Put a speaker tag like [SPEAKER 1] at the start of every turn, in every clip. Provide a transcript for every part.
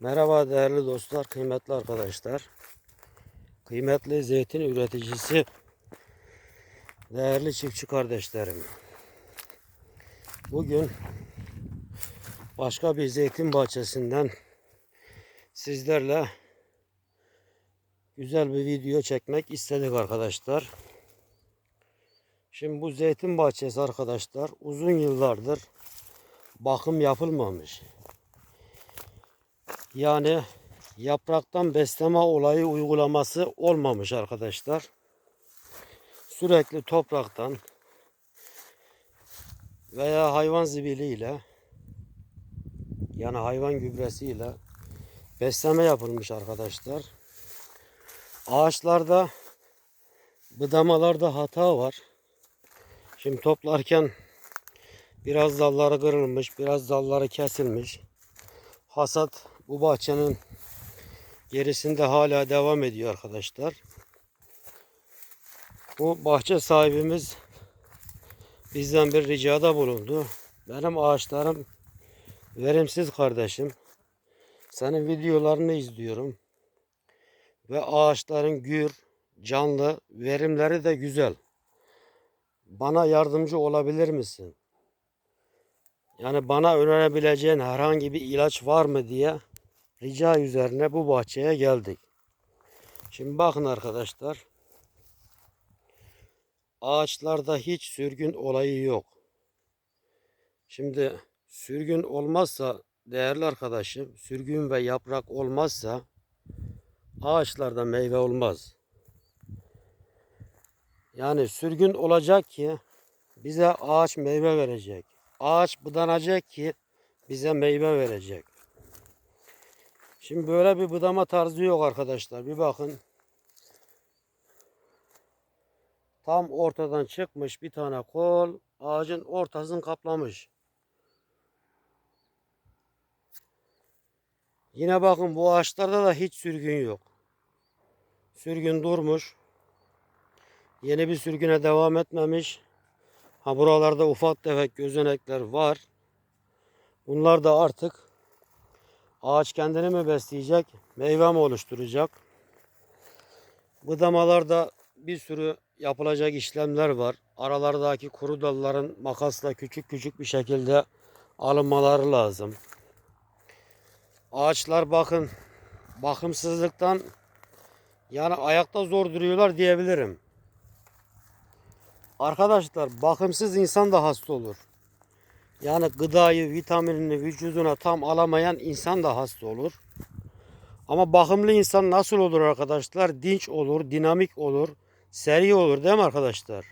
[SPEAKER 1] Merhaba değerli dostlar, kıymetli arkadaşlar. Kıymetli zeytin üreticisi, değerli çiftçi kardeşlerim. Bugün başka bir zeytin bahçesinden sizlerle güzel bir video çekmek istedik arkadaşlar. Şimdi bu zeytin bahçesi arkadaşlar uzun yıllardır bakım yapılmamış. Yani yapraktan besleme olayı uygulaması olmamış arkadaşlar. Sürekli topraktan veya hayvan zibiliyle yani hayvan gübresiyle besleme yapılmış arkadaşlar. Ağaçlarda bıdamalarda hata var. Şimdi toplarken biraz dalları kırılmış, biraz dalları kesilmiş. Hasat bu bahçenin gerisinde hala devam ediyor arkadaşlar. Bu bahçe sahibimiz bizden bir ricada bulundu. Benim ağaçlarım verimsiz kardeşim. Senin videolarını izliyorum. Ve ağaçların gür, canlı, verimleri de güzel. Bana yardımcı olabilir misin? Yani bana önerebileceğin herhangi bir ilaç var mı diye rica üzerine bu bahçeye geldik. Şimdi bakın arkadaşlar. Ağaçlarda hiç sürgün olayı yok. Şimdi sürgün olmazsa değerli arkadaşım, sürgün ve yaprak olmazsa ağaçlarda meyve olmaz. Yani sürgün olacak ki bize ağaç meyve verecek. Ağaç budanacak ki bize meyve verecek. Şimdi böyle bir budama tarzı yok arkadaşlar. Bir bakın. Tam ortadan çıkmış bir tane kol ağacın ortasını kaplamış. Yine bakın bu ağaçlarda da hiç sürgün yok. Sürgün durmuş. Yeni bir sürgüne devam etmemiş. Ha buralarda ufak tefek gözenekler var. Bunlar da artık ağaç kendini mi besleyecek, meyve mi oluşturacak? Bıdamalarda bir sürü yapılacak işlemler var. Aralardaki kuru dalların makasla küçük küçük bir şekilde alınmaları lazım. Ağaçlar bakın bakımsızlıktan yani ayakta zor duruyorlar diyebilirim. Arkadaşlar bakımsız insan da hasta olur. Yani gıdayı, vitaminini vücuduna tam alamayan insan da hasta olur. Ama bakımlı insan nasıl olur arkadaşlar? Dinç olur, dinamik olur, seri olur değil mi arkadaşlar?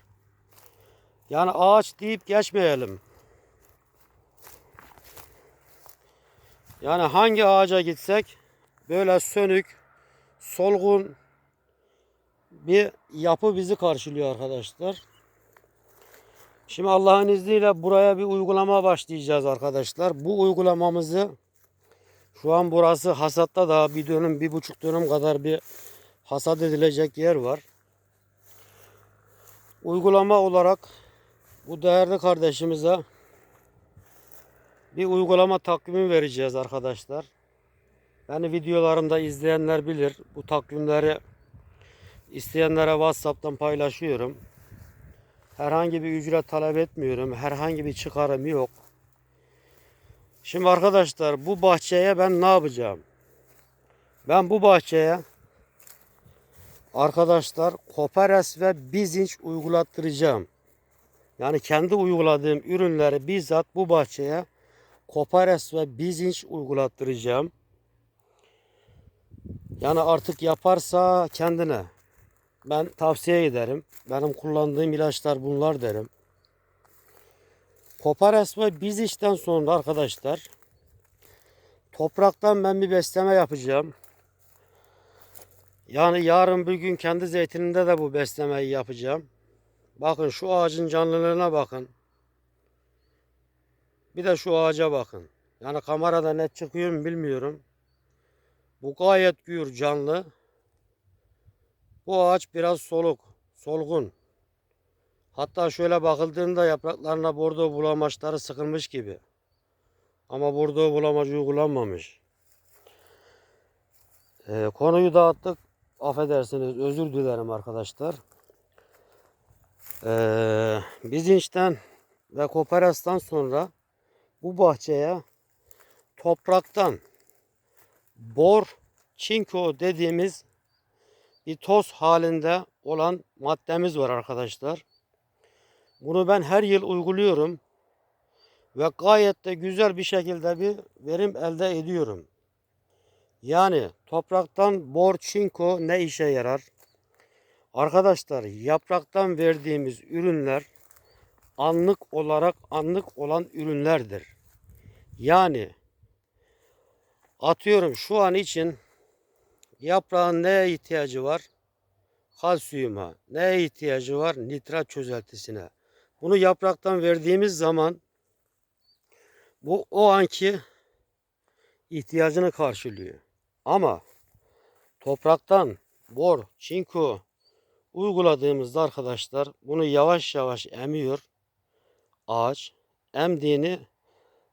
[SPEAKER 1] Yani ağaç deyip geçmeyelim. Yani hangi ağaca gitsek böyle sönük, solgun bir yapı bizi karşılıyor arkadaşlar. Şimdi Allah'ın izniyle buraya bir uygulama başlayacağız arkadaşlar. Bu uygulamamızı şu an burası hasatta daha bir dönüm, bir buçuk dönüm kadar bir hasat edilecek yer var. Uygulama olarak bu değerli kardeşimize bir uygulama takvimi vereceğiz arkadaşlar. Beni videolarımda izleyenler bilir. Bu takvimleri isteyenlere WhatsApp'tan paylaşıyorum. Herhangi bir ücret talep etmiyorum. Herhangi bir çıkarım yok. Şimdi arkadaşlar bu bahçeye ben ne yapacağım? Ben bu bahçeye arkadaşlar Koperes ve Bizinç uygulattıracağım. Yani kendi uyguladığım ürünleri bizzat bu bahçeye Koperes ve Bizinç uygulattıracağım. Yani artık yaparsa kendine ben tavsiye ederim. Benim kullandığım ilaçlar bunlar derim. Kopares ve biz işten sonra arkadaşlar topraktan ben bir besleme yapacağım. Yani yarın bir gün kendi zeytininde de bu beslemeyi yapacağım. Bakın şu ağacın canlılığına bakın. Bir de şu ağaca bakın. Yani kamerada net çıkıyor mu bilmiyorum. Bu gayet gür canlı. Bu ağaç biraz soluk, solgun. Hatta şöyle bakıldığında yapraklarına bordo bulamaçları sıkılmış gibi. Ama bordo bulamacı uygulanmamış. Ee, konuyu dağıttık. Affedersiniz. Özür dilerim arkadaşlar. Ee, Bizinç'ten ve Koperas'tan sonra bu bahçeye topraktan bor çinko dediğimiz bir toz halinde olan maddemiz var arkadaşlar. Bunu ben her yıl uyguluyorum ve gayet de güzel bir şekilde bir verim elde ediyorum. Yani topraktan bor çinko ne işe yarar? Arkadaşlar yapraktan verdiğimiz ürünler anlık olarak anlık olan ürünlerdir. Yani atıyorum şu an için yaprağın neye ihtiyacı var? Kalsiyuma. Neye ihtiyacı var? Nitrat çözeltisine. Bunu yapraktan verdiğimiz zaman bu o anki ihtiyacını karşılıyor. Ama topraktan bor, çinko uyguladığımızda arkadaşlar bunu yavaş yavaş emiyor ağaç. Emdiğini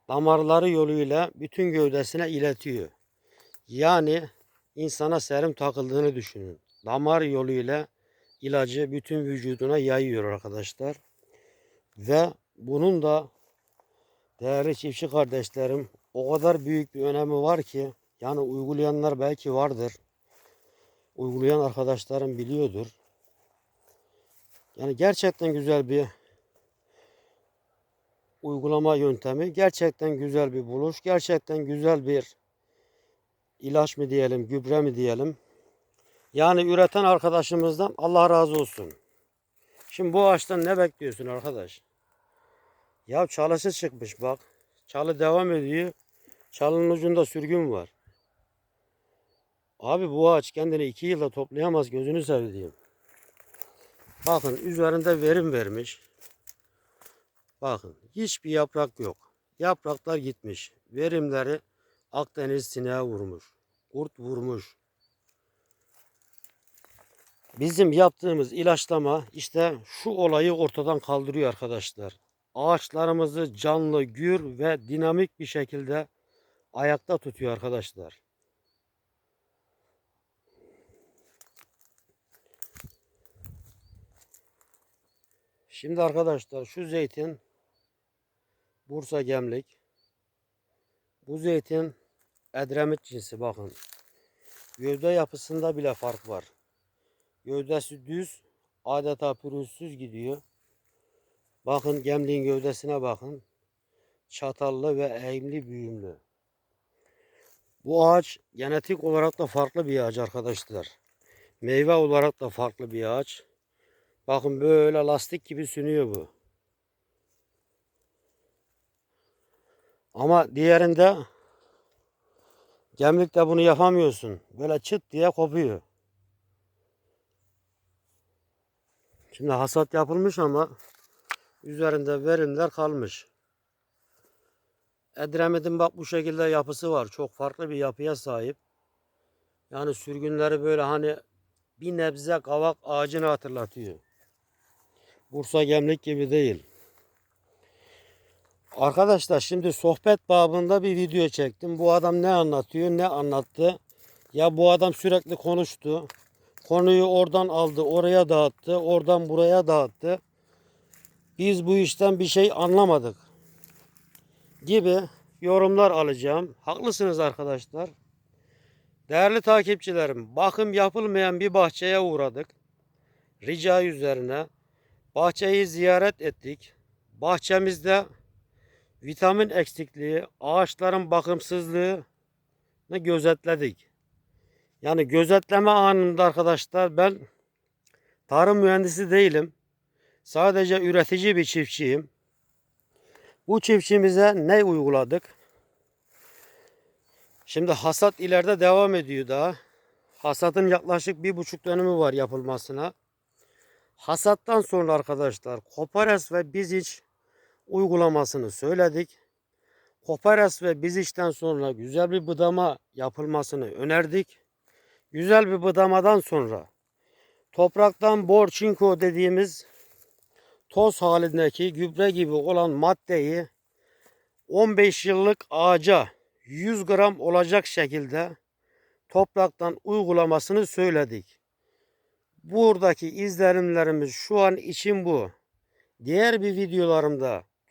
[SPEAKER 1] damarları yoluyla bütün gövdesine iletiyor. Yani insana serum takıldığını düşünün. Damar yoluyla ilacı bütün vücuduna yayıyor arkadaşlar. Ve bunun da değerli çiftçi kardeşlerim o kadar büyük bir önemi var ki yani uygulayanlar belki vardır. Uygulayan arkadaşlarım biliyordur. Yani gerçekten güzel bir uygulama yöntemi. Gerçekten güzel bir buluş. Gerçekten güzel bir ilaç mı diyelim, gübre mi diyelim. Yani üreten arkadaşımızdan Allah razı olsun. Şimdi bu ağaçtan ne bekliyorsun arkadaş? Ya çalısı çıkmış bak. Çalı devam ediyor. Çalının ucunda sürgün var. Abi bu ağaç kendini iki yılda toplayamaz gözünü sevdiğim. Bakın üzerinde verim vermiş. Bakın hiçbir yaprak yok. Yapraklar gitmiş. Verimleri Akdeniz sineğe vurmuş. Kurt vurmuş. Bizim yaptığımız ilaçlama işte şu olayı ortadan kaldırıyor arkadaşlar. Ağaçlarımızı canlı, gür ve dinamik bir şekilde ayakta tutuyor arkadaşlar. Şimdi arkadaşlar şu zeytin Bursa Gemlik. Bu zeytin Edremit cinsi bakın. Gövde yapısında bile fark var. Gövdesi düz, adeta pürüzsüz gidiyor. Bakın gemliğin gövdesine bakın. Çatallı ve eğimli büyümlü. Bu ağaç genetik olarak da farklı bir ağaç arkadaşlar. Meyve olarak da farklı bir ağaç. Bakın böyle lastik gibi sünüyor bu. Ama diğerinde gemlikte bunu yapamıyorsun. Böyle çıt diye kopuyor. Şimdi hasat yapılmış ama üzerinde verimler kalmış. Edremit'in bak bu şekilde yapısı var. Çok farklı bir yapıya sahip. Yani sürgünleri böyle hani bir nebze kavak ağacını hatırlatıyor. Bursa gemlik gibi değil. Arkadaşlar şimdi sohbet babında bir video çektim. Bu adam ne anlatıyor, ne anlattı? Ya bu adam sürekli konuştu. Konuyu oradan aldı, oraya dağıttı, oradan buraya dağıttı. Biz bu işten bir şey anlamadık. Gibi yorumlar alacağım. Haklısınız arkadaşlar. Değerli takipçilerim, bakım yapılmayan bir bahçeye uğradık. Rica üzerine bahçeyi ziyaret ettik. Bahçemizde vitamin eksikliği, ağaçların bakımsızlığı gözetledik. Yani gözetleme anında arkadaşlar ben tarım mühendisi değilim. Sadece üretici bir çiftçiyim. Bu çiftçimize ne uyguladık? Şimdi hasat ileride devam ediyor daha. Hasatın yaklaşık bir buçuk dönümü var yapılmasına. Hasattan sonra arkadaşlar Kopares ve Biziç uygulamasını söyledik. Kopares ve Biziç'ten sonra güzel bir budama yapılmasını önerdik. Güzel bir budamadan sonra topraktan borçinko dediğimiz toz halindeki gübre gibi olan maddeyi 15 yıllık ağaca 100 gram olacak şekilde topraktan uygulamasını söyledik. Buradaki izlenimlerimiz şu an için bu. Diğer bir videolarımda